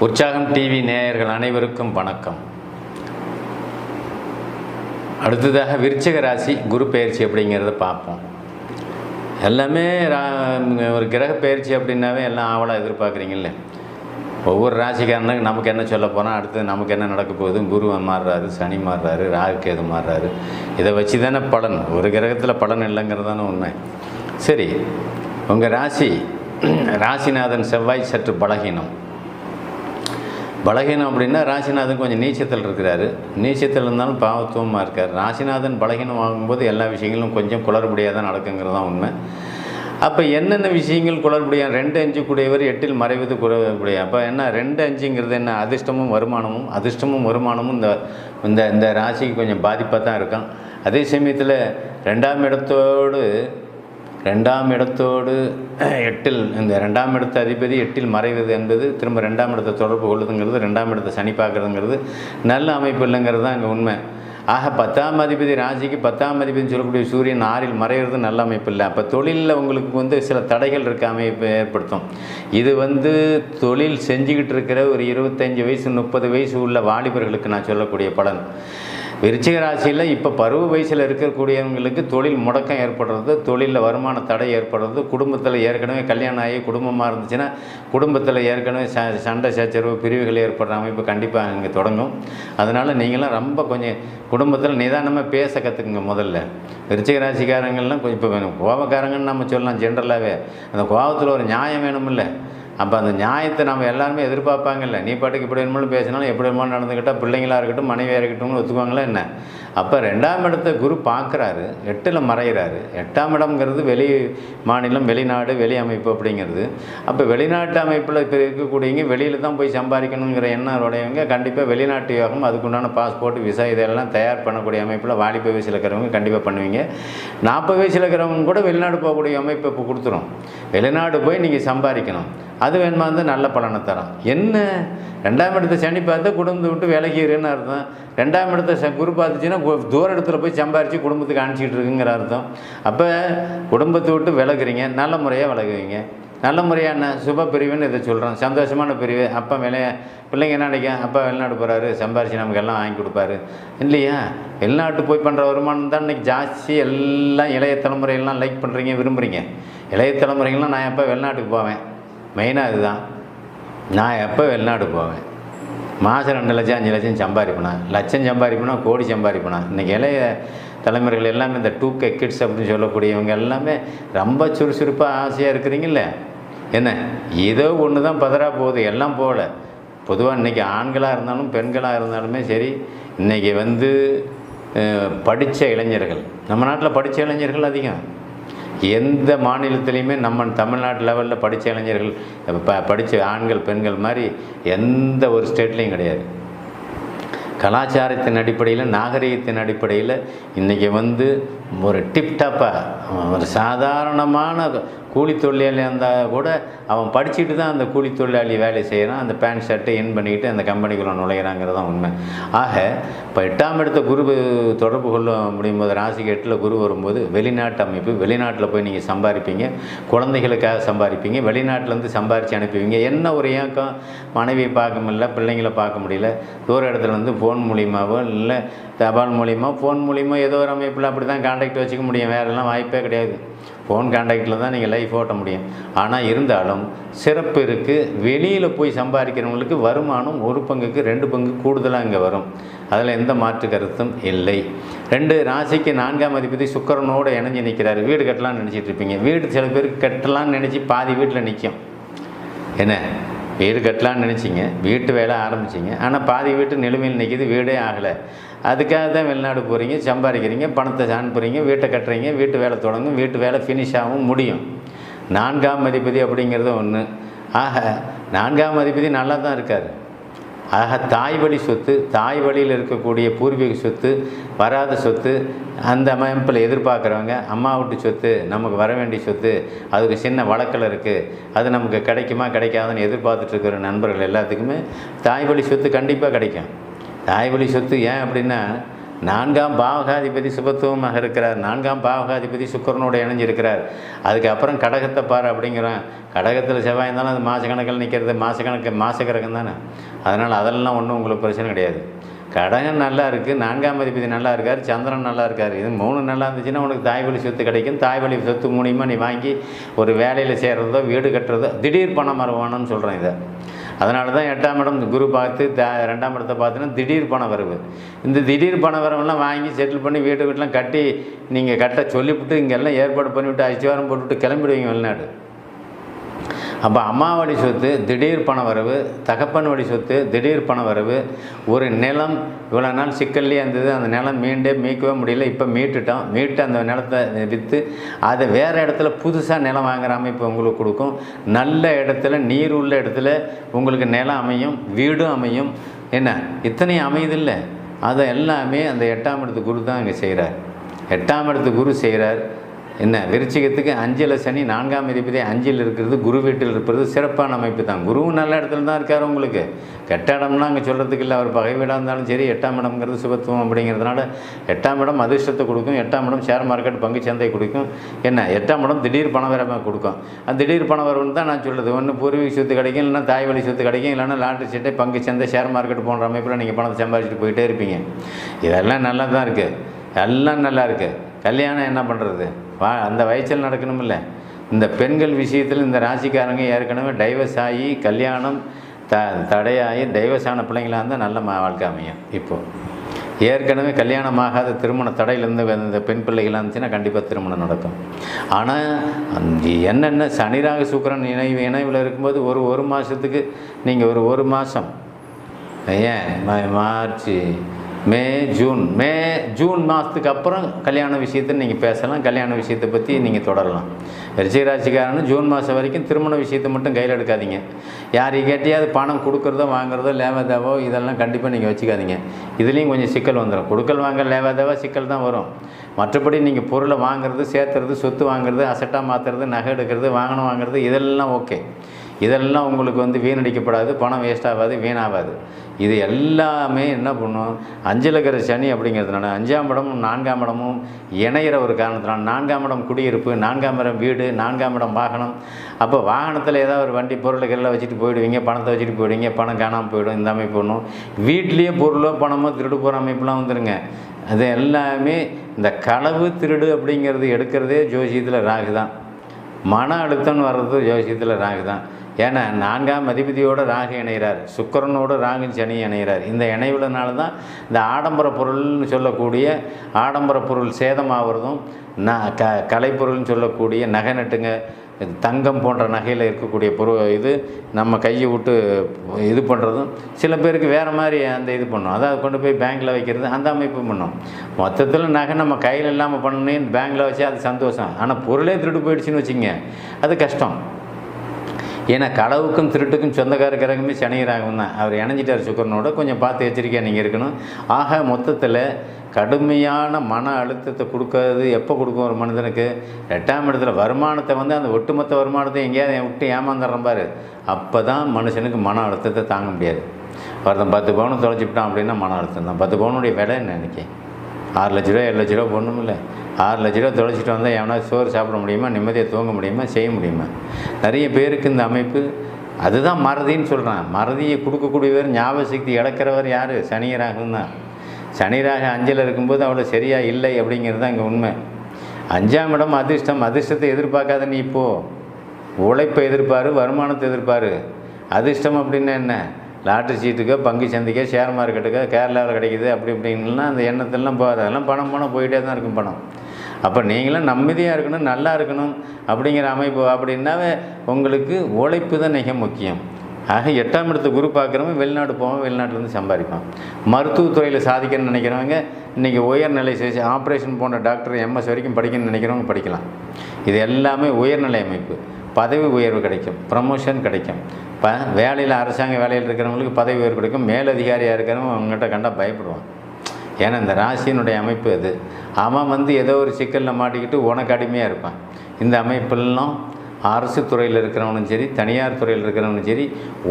உற்சாகம் டிவி நேயர்கள் அனைவருக்கும் வணக்கம். அடுத்ததாக விருச்சிக ராசி குரு பயிற்சி அப்படிங்கிறத பார்ப்போம். எல்லாமே ரா- ஒரு கிரக பயிற்சி அப்படின்னாவே எல்லாம் ஆவலாக எதிர்பார்க்குறீங்கல்ல? ஒவ்வொரு ராசிக்காரனுக்கு நமக்கு என்ன சொல்ல போனால் அடுத்தது நமக்கு என்ன நடக்க போகுது? குரு மாறுறாரு சனி மாறுறாரு ராகுக்கேது மாறுறாரு. இதை வச்சு தானே பலன். ஒரு கிரகத்தில் பலன் இல்லைங்கிறது தானே உண்மை. சரி உங்கள் ராசி ராசிநாதன் செவ்வாய் சற்று பலகீனம். பலகீனம் அப்படின்னா ராசிநாதன் கொஞ்சம் நீச்சத்தில் இருக்கிறாரு. நீச்சத்தில் இருந்தாலும் பாவத்துவமாக இருக்கார். ராசிநாதன் பலகீனம் ஆகும்போது எல்லா விஷயங்களும் கொஞ்சம் குளறுபடியாக தான் நடக்குங்கிறது தான் உண்மை. அப்போ என்னென்ன விஷயங்கள் குளறுபடியாக ரெண்டு அஞ்சு கூடியவர் எட்டில் மறைவது குறைவுடைய அப்போ என்ன? ரெண்டு அஞ்சுங்கிறது என்ன? அதிர்ஷ்டமும் வருமானமும் அதிர்ஷ்டமும் வருமானமும் இந்த இந்த இந்த ராசிக்கு கொஞ்சம் பாதிப்பாக தான் இருக்கும் அதே சமயத்தில் ரெண்டாம் இடத்தோடு ரெண்டாம் இடத்தோடு எட்டில் இந்த ரெண்டாம் இடத்த அதிபதி எட்டில் மறைவது என்பது திரும்ப ரெண்டாம் இடத்தை தொடர்பு கொள்ளுதுங்கிறது ரெண்டாம் இடத்தை சனி பார்க்குறதுங்கிறது நல்ல அமைப்பு இல்லைங்கிறது தான் இங்கே உண்மை. ஆக பத்தாம் அதிபதி ராசிக்கு பத்தாம் அதிபதினு சொல்லக்கூடிய சூரியன் ஆறில் மறைகிறது நல்ல அமைப்பு இல்லை. அப்போ தொழிலில் உங்களுக்கு வந்து சில தடைகள் இருக்க அமைப்பு ஏற்படுத்தும். இது வந்து தொழில் செஞ்சுக்கிட்டு இருக்கிற ஒரு இருபத்தஞ்சி வயசு முப்பது வயசு உள்ள வாலிபர்களுக்கு நான் சொல்லக்கூடிய பலன். விருச்சிக ராசியில் இப்போ பருவ வயசில் இருக்கக்கூடியவங்களுக்கு தொழில் முடக்கம் ஏற்படுறது தொழிலில் வருமான தடை ஏற்படுறது குடும்பத்தில் ஏற்கனவே கல்யாணம் ஆகி குடும்பமாக இருந்துச்சுன்னா குடும்பத்தில் ஏற்கனவே ச சண்டை சச்சரவு பிரிவுகள் ஏற்படுற அமைப்பு கண்டிப்பாக இங்கே தொடங்கும். அதனால் நீங்களாம் ரொம்ப கொஞ்சம் குடும்பத்தில் நிதானமாக பேச கற்றுக்குங்க முதல்ல. விருச்சிக ராசிக்காரங்கள்லாம் கொஞ்சம் இப்போ கோபக்காரங்கன்னு நம்ம சொல்லலாம் ஜென்ரலாகவே அந்த கோபத்தில் ஒரு நியாயம் வேணுமில்ல. அப்போ அந்த நியாயத்தை நம்ம எல்லாருமே எதிர்பார்ப்பாங்கல்ல. நீ பாட்டுக்கு இப்படி வேணுமாலும் பேசினாலும் எப்படி வேணுமாலும் நடந்துக்கிட்டால் பிள்ளைங்களா இருக்கட்டும் மனைவியாக இருக்கட்டும்னு ஒத்துக்குவாங்களா என்ன? அப்போ ரெண்டாம் இடத்தை குரு பார்க்குறாரு. எட்டில் மறைகிறாரு எட்டாம் இடம்ங்கிறது வெளி மாநிலம் வெளிநாடு வெளி அமைப்பு அப்படிங்கிறது. அப்போ வெளிநாட்டு அமைப்பில் இப்போ இருக்கக்கூடியவங்க வெளியில் தான் போய் சம்பாதிக்கணுங்கிற எண்ணம் உடையவங்க கண்டிப்பாக வெளிநாட்டு யோகம் அதுக்குண்டான பாஸ்போர்ட் விசா இதெல்லாம் தயார் பண்ணக்கூடிய அமைப்பில் வாலிப வயசில் இருக்கிறவங்க கண்டிப்பாக பண்ணுவீங்க. நாற்பது வயசில் இருக்கிறவங்க கூட வெளிநாடு போகக்கூடிய அமைப்பு இப்போ கொடுத்துரும். வெளிநாடு போய் நீங்கள் சம்பாதிக்கணும். அது வேணுமா இருந்தால் நல்ல பலனை தரும் என்ன? ரெண்டாம் இடத்த சனி பார்த்தா குடும்பத்தை விட்டு விலகிடுன்னு அர்த்தம். ரெண்டாம் இடத்த ச குரு பார்த்துச்சுன்னா தூர இடத்துல போய் சம்பாரித்து குடும்பத்துக்கு அனுப்பிச்சிட்டு இருக்குங்கிற அர்த்தம். அப்போ குடும்பத்தை விட்டு விலகுறீங்க. நல்ல முறையாக விலகுவீங்க. நல்ல முறையாக என்ன? சுப பிரிவுன்னு இதை சொல்கிறோம் சந்தோஷமான பிரிவு. அப்பா வெளியே பிள்ளைங்க என்ன நினைக்கும்? அப்பா வெளிநாடு போகிறாரு சம்பாரிச்சு நமக்கு எல்லாம் வாங்கி கொடுப்பாரு. இல்லையா? வெளிநாட்டு போய் பண்ணுற வருமானம் தான் இன்றைக்கி ஜாஸ்தி. எல்லாம் இளைய தலைமுறையெல்லாம் லைக் பண்ணுறீங்க விரும்புகிறீங்க இளைய தலைமுறைகள்லாம் நான் எப்போ வெளிநாட்டுக்கு போவேன்? மெயினாக இதுதான். நான் எப்போ வெளிநாடு போவேன்? மாதம் ரெண்டு லட்சம் அஞ்சு லட்சம் சம்பாதிப்பேனா? லட்சம் சம்பாதிப்பேனா கோடி சம்பாதிப்பேனா? இன்றைக்கி இளைய தலைமுறைகள் எல்லாமே இந்த டூ கே கிட்ஸ் அப்படின்னு சொல்லக்கூடியவங்க எல்லாமே ரொம்ப சுறுசுறுப்பாக ஆசையாக இருக்கிறீங்கல்ல? என்ன? ஏதோ ஒன்று தான் பதறா போகுது. எல்லாம் போகல பொதுவாக இன்றைக்கி ஆண்களாக இருந்தாலும் பெண்களாக இருந்தாலுமே சரி இன்றைக்கி வந்து படித்த இளைஞர்கள். நம்ம நாட்டில் படித்த இளைஞர்கள் அதிகம். எந்த மாநிலத்திலையுமே நம்ம தமிழ்நாட்டு லெவலில் படித்த இளைஞர்கள் ப படித்த ஆண்கள் பெண்கள் மாதிரி எந்த ஒரு ஸ்டேட்லேயும் கிடையாது. கலாச்சாரத்தின் அடிப்படையில் நாகரிகத்தின் அடிப்படையில் இன்றைக்கி வந்து ஒரு டிப்டாப்பாக ஒரு சாதாரணமான கூலி தொழிலாளி இருந்தால் கூட அவன் படிச்சுட்டு தான் அந்த கூலி தொழிலாளி வேலை செய்கிறான் அந்த பேண்ட் ஷர்ட்டை இன் பண்ணிக்கிட்டு அந்த கம்பெனிக்குள்ளே நுழைகிறாங்கிறது தான் உண்மை. ஆக இப்போ எட்டாம் இடத்த குரு தொடர்பு கொள்ள முடியும் போது ராசிக்கு எட்டில் குரு வரும்போது வெளிநாட்டு அமைப்பு வெளிநாட்டில் போய் நீங்கள் சம்பாதிப்பீங்க குழந்தைகளுக்காக சம்பாதிப்பீங்க வெளிநாட்டிலேருந்து சம்பாரித்து அனுப்புவீங்க. என்ன ஒரு ஏக்கம்? மனைவியை பார்க்க முடியல பிள்ளைங்களை பார்க்க முடியல. தூர இடத்துல வந்து ஃபோன் மூலியமாகவோ இல்லை தபால் மூலியமாக ஃபோன் மூலியமாக ஏதோ ஒரு அமைப்பில் அப்படி தான் காண்டாக்ட் வச்சுக்க முடியும். வேறெல்லாம் வாய்ப்பே கிடையாது. ஃபோன் காண்டாக்டில் தான் நீங்கள் லைஃப் ஓட்ட முடியும். ஆனால் இருந்தாலும் சிறப்பு இருக்குது வெளியில் போய் சம்பாதிக்கிறவங்களுக்கு வருமானம் ஒரு பங்குக்கு ரெண்டு பங்கு கூடுதலாக இங்கே வரும். அதில் எந்த மாற்று கருத்தும் இல்லை. ரெண்டு ராசிக்கு நான்காம் அதிபதி சுக்கரனோடு இணைஞ்சு நிற்கிறாரு வீடு கட்டலாம்னு நினச்சிட்டு இருப்பீங்க. வீடு சில பேருக்கு கட்டலாம்னு நினச்சி பாதி வீட்டில் நிற்கும் என்ன? வீடு கட்டலான்னு நினச்சிங்க வீட்டு வேலை ஆரம்பிச்சிங்க. ஆனால் பாதி வீட்டு நிலைமையில் நிற்கிது வீடே ஆகலை. அதுக்காக தான் வெளிநாடு போகிறீங்க சம்பாதிக்கிறீங்க பணத்தை அனுப்புறீங்க வீட்டை கட்டுறீங்க வீட்டு வேலை தொடங்கும் வீட்டு வேலை ஃபினிஷ் ஆகும் முடியும். நான்காம் அதிபதி அப்படிங்கிறது ஒன்று ஆக நான்காம் அதிபதி நல்லா தான் இருக்கார். ஆக தாய் வழி சொத்து தாய் வழியில் இருக்கக்கூடிய பூர்வீக சொத்து வராத சொத்து அந்த அமைப்பில் எதிர்பார்க்குறவங்க அம்மா வீட்டு சொத்து நமக்கு வர வேண்டிய சொத்து அதுக்கு சின்ன வழக்கில் இருக்குது அது நமக்கு கிடைக்குமா கிடைக்காதுன்னு எதிர்பார்த்துட்ருக்கிற நண்பர்கள் எல்லாத்துக்குமே தாய் வழி சொத்து கண்டிப்பாக கிடைக்கும். தாய் வழி சொத்து ஏன் அப்படின்னா நான்காம் பாவகாதிபதி சுபத்துவமாக இருக்கிறார் நான்காம் பாவகாதிபதி சுக்கரனோடு இணைஞ்சிருக்கிறார். அதுக்கப்புறம் கடகத்தை பாரு அப்படிங்கிறான். கடகத்தில் செவ்வாய் இருந்தாலும் அது மாதக்கணக்கில் நிற்கிறது மாதக்கணக்கு மாசக்கிரகம் தானே. அதனால் அதெல்லாம் ஒன்றும் உங்களுக்கு பிரச்சனை கிடையாது. கடகம் நல்லா இருக்குது நான்காம் அதிபதி நல்லா இருக்கார். சந்திரன் நல்லா இருக்கார். இது மூணு நல்லா இருந்துச்சுன்னா உனக்கு தாய் வழி சொத்து கிடைக்கும். தாய் வழி சொத்து மூலியமாக நீ வாங்கி ஒரு வேலையில் சேர்கிறதோ வீடு கட்டுறதோ திடீர் பணம் வருவானு சொல்கிறேன் இதை. அதனால தான் எட்டாம் இடம் குரு பார்த்து த ரெண்டாம் இடத்தை பார்த்தீங்கன்னா திடீர் பண வரவு. இந்த திடீர் பண வரவெல்லாம் வாங்கி செட்டில் பண்ணி வீட்டு வீட்டெலாம் கட்டி நீங்கள் கட்ட சொல்லிவிட்டு இங்கெல்லாம் ஏற்பாடு பண்ணிவிட்டு அச்சிவாரம் போட்டுவிட்டு கிளம்பிடுவீங்க வெளிநாடு. அப்போ அம்மா வழி சொத்து திடீர் பண வரவு தகப்பன் வழி சொத்து திடீர் பண வரவு ஒரு நிலம் இவ்வளோ நாள் சிக்கல்லையே இருந்தது அந்த நிலம் மீண்டே மீட்கவே முடியல இப்போ மீட்டுட்டோம். மீட்டு அந்த நிலத்தை விற்று அதை வேறு இடத்துல புதுசாக நிலம் வாங்குற அமைப்பு உங்களுக்கு கொடுக்கும். நல்ல இடத்துல நீர் உள்ள இடத்துல உங்களுக்கு நிலம் அமையும் வீடும் அமையும். என்ன? இத்தனையும் அமையுதில்லை. அதை எல்லாமே அந்த எட்டாம் இடத்து குரு தான் இங்கே செய்கிறார் எட்டாம் இடத்து குரு செய்கிறார் என்ன விருச்சிகத்துக்கு அஞ்சில் சனி நான்காம் அதிபதி அஞ்சில் இருக்கிறது குரு வீட்டில் இருப்பது சிறப்பான அமைப்பு தான். குருவும் நல்ல இடத்துல தான் இருக்கார் உங்களுக்கு. கெட்ட இடம்னா அங்கே சொல்கிறதுக்கு இல்லை அவர் பகை வீடாக இருந்தாலும் சரி எட்டாம் இடம்ங்கிறது சுபத்துவம் அப்படிங்கிறதுனால எட்டாம் இடம் அதிர்ஷ்டத்தை கொடுக்கும் எட்டாம் இடம் ஷேர் மார்க்கெட் பங்கு சந்தை கொடுக்கும். என்ன எட்டாம் இடம் திடீர் பண கொடுக்கும். அந்த திடீர் பண வரவுன்னு தான் நான் சொல்கிறது ஒன்று பூர்வீக சொத்து கிடைக்கும் இல்லைனா தாய் வழி சொத்து கிடைக்கும் இல்லைனா லாட்ரி சீட்டை பங்கு சந்தை ஷேர் மார்க்கெட் போன்ற அமைப்பில் நீங்கள் பணத்தை சம்பாதிச்சுட்டு போயிட்டே இருப்பீங்க. இதெல்லாம் நல்லா தான் இருக்குது எல்லாம் நல்லா இருக்குது கல்யாணம் என்ன பண்ணுறது வா அந்த வயசில் நடக்கணுமில்ல. இந்த பெண்கள் விஷயத்தில் இந்த ராசிக்காரங்க ஏற்கனவே டைவர்ஸ் ஆகி கல்யாணம் த தடையாகி டைவர்ஸ் ஆன பிள்ளைங்களாக இருந்தால் நல்ல மா வாழ்க்கை அமையும். இப்போது ஏற்கனவே கல்யாணம் ஆகாத திருமண தடையிலேருந்து இந்த பெண் பிள்ளைகளாக இருந்துச்சுன்னா கண்டிப்பாக திருமணம் நடக்கும். ஆனால் அந்த என்னென்ன சனிராக சுக்கரன் இணைவு இணைவில் இருக்கும்போது ஒரு ஒரு மாதத்துக்கு நீங்கள் ஒரு ஒரு மாதம் ஏன்? March May June. May June மாதத்துக்கு அப்புறம் கல்யாண விஷயத்தை நீங்கள் பேசலாம். கல்யாண விஷயத்தை பற்றி நீங்கள் தொடரலாம். ரிஷிகராசிக்காரன்னு ஜூன் மாதம் வரைக்கும் திருமண விஷயத்தை மட்டும் கையில் எடுக்காதீங்க. யார் கேட்டியாவது பணம் கொடுக்குறதோ வாங்குறதோ லேவாதாவோ இதெல்லாம் கண்டிப்பாக நீங்கள் வச்சுக்காதீங்க. இதுலேயும் கொஞ்சம் சிக்கல் வந்துடும் கொடுக்கல் வாங்க லேவாதாவோ சிக்கல் தான் வரும். மற்றபடி நீங்கள் பொருளை வாங்குறது சேர்த்துறது சொத்து வாங்குறது அசட்டாக மாற்றுறது நகை எடுக்கிறது வாகனம் வாங்குறது இதெல்லாம் ஓகே. இதெல்லாம் உங்களுக்கு வந்து வீணடிக்கப்படாது பணம் வேஸ்ட் ஆகாது வீணாகாது. இது எல்லாமே என்ன பண்ணும்? அஞ்சில் இருக்கிற சனி அப்படிங்கிறதுனால அஞ்சாம் இடமும் நான்காம் இடமும் இணையிற ஒரு காரணத்தினால் நான்காம் இடம் குடியிருப்பு நான்காம் இடம் வீடு நான்காம் இடம் வாகனம். அப்போ வாகனத்தில் ஏதாவது ஒரு வண்டி பொருளுக்கெல்லாம் வச்சுட்டு போயிடுவீங்க பணத்தை வச்சுட்டு போயிடுவீங்க பணம் காணாமல் போயிடும் இந்த அமைப்பு ஒன்றும் வீட்லேயே பொருளோ பணமோ திருடு போகிற அமைப்புலாம் வந்துடுங்க அது எல்லாமே இந்த களவு திருடு அப்படிங்கிறது எடுக்கிறதே ஜோசியத்தில் ராகு தான் மன அழுத்தம்னு வர்றது ஜோசியத்தில் ராகு தான் ஏன்னா நான்காம் அதிபதியோடு ராகு இணைகிறார் சுக்கரனோடு ராகு சனி இணைகிறார். இந்த இணைவுலனால தான் இந்த ஆடம்பர பொருள்னு சொல்லக்கூடிய ஆடம்பர பொருள் சேதமாகிறதும் ந க கலைப்பொருள்னு சொல்லக்கூடிய நகை நட்டுங்க தங்கம் போன்ற நகையில் இருக்கக்கூடிய பொருள் இது நம்ம கையை விட்டு இது பண்ணுறதும் சில பேருக்கு வேறு மாதிரி அந்த இது பண்ணும். அதாவது கொண்டு போய் பேங்க்கில் வைக்கிறது அந்த அமைப்பு பண்ணும். மொத்தத்தில் நகை நம்ம கையில் இல்லாமல் பண்ணணும் பேங்க்கில் வச்சு அது சந்தோஷம். ஆனால் பொருளே திருட்டு போயிடுச்சுன்னு வச்சுங்க அது கஷ்டம். ஏன்னா களவுக்கும் திருட்டுக்கும் சொந்தக்கார கிரகமே சனிகராகவும் தான். அவர் இணைஞ்சிட்டார் சுக்கரனோட. கொஞ்சம் பார்த்து எச்சரிக்கையாக நீங்கள் இருக்கணும். ஆக மொத்தத்தில் கடுமையான மன அழுத்தத்தை கொடுக்கறது எப்போ கொடுக்கும் ஒரு மனிதனுக்கு? எட்டாம் இடத்துல வருமானத்தை வந்து அந்த ஒட்டுமொத்த வருமானத்தை எங்கேயாவது விட்டு ஏமாந்துடுறோம் பாரு. அப்போ தான் மனுஷனுக்கு மன அழுத்தத்தை தாங்க முடியாது. ஒருத்தன் பத்து பவுன் தொலைச்சிவிட்டான் அப்படின்னா மன அழுத்தம் தான். பத்து பவுனுடைய விலை என்ன இன்றைக்கி ஆறு லட்ச ரூபா ஏழு லட்ச ரூபா போடணுமில்ல ஆறு லட்ச ரூபா தொலைச்சிட்டு வந்தால் எவனா சோறு சாப்பிட முடியுமா நிம்மதியாக தூங்க முடியுமா செய்ய முடியுமா? நிறைய பேருக்கு இந்த அமைப்பு அதுதான் மறதின்னு சொல்கிறான் மறதியை கொடுக்கக்கூடியவர் ஞாபக சக்தி இழக்கிறவர் யார்? சனியராகும் தான். சனிராக அஞ்சில் இருக்கும்போது அவ்வளோ சரியாக இல்லை அப்படிங்கிறது தான் இங்கே உண்மை. அஞ்சாம் இடம் அதிர்ஷ்டம். அதிர்ஷ்டத்தை எதிர்பார்க்காத நீ இப்போது உழைப்பை எதிர்பாரு வருமானத்தை எதிர்பாரு. அதிர்ஷ்டம் அப்படின்னா என்ன? லாட்ரி சீட்டுக்கோ பங்கு சந்தைக்கோ ஷேர் மார்க்கெட்டுக்கோ கேரளாவில் கிடைக்குது அப்படி இப்படின்லாம் அந்த எண்ணத்தெல்லாம் போகாது. அதெல்லாம் பணம் பணம் போயிட்டே தான் இருக்கும் பணம். அப்போ நீங்களும் நிம்மதியாக இருக்கணும் நல்லா இருக்கணும் அப்படிங்கிற அமைப்பு. அப்படின்னாவே உங்களுக்கு உழைப்பு தான் மிக முக்கியம். ஆக எட்டாம் இடத்து குரு பார்க்குறவங்க வெளிநாடு போவோம் வெளிநாட்டிலேருந்து சம்பாதிப்பான் மருத்துவத்துறையில் சாதிக்கணும்னு நினைக்கிறவங்க இன்றைக்கி உயர்நிலை சிகிச்சை ஆப்ரேஷன் போன்ற டாக்டர் எம்எஸ் வரைக்கும் படிக்கணும்னு நினைக்கிறவங்க படிக்கலாம். இது எல்லாமே உயர்நிலை அமைப்பு. பதவி உயர்வு கிடைக்கும் ப்ரமோஷன் கிடைக்கும். இப்போ வேலையில் அரசாங்க வேலையில் இருக்கிறவங்களுக்கு பதவி உயர்வு கிடைக்கும். மேலதிகாரியாக இருக்கிறவங்க அவங்ககிட்ட கண்டா பயப்படுவான் ஏன்னா இந்த ராசியினுடைய அமைப்பு அது. அவன் வந்து ஏதோ ஒரு சிக்கலில் மாட்டிக்கிட்டு உனக்கு அடிமையாக இருப்பான். இந்த அமைப்பெல்லாம் அரசு துறையில் இருக்கிறவனும் சரி தனியார் துறையில் இருக்கிறவனும் சரி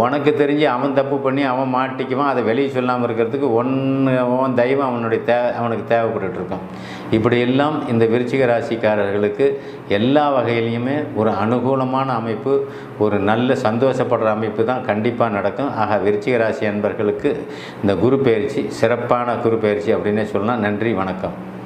உனக்கு தெரிஞ்சு அவன் தப்பு பண்ணி அவன் மாட்டிக்குவான் அதை வெளியே சொல்லாமல் இருக்கிறதுக்கு ஒன்று அவன் தெய்வம் அவனுடைய தே அவனுக்கு தேவைப்பட்டுட்டு இருக்கான் இப்படியெல்லாம் இந்த விருச்சிக ராசிக்காரர்களுக்கு எல்லா வகையிலையுமே ஒரு அனுகூலமான அமைப்பு ஒரு நல்ல சந்தோஷப்படுற அமைப்பு தான் கண்டிப்பாக நடக்கும். ஆக விருச்சிக ராசி அன்பர்களுக்கு இந்த குரு பயிற்சி சிறப்பான குரு பயிற்சி அப்படின்னே சொல்லலாம் நன்றி வணக்கம்.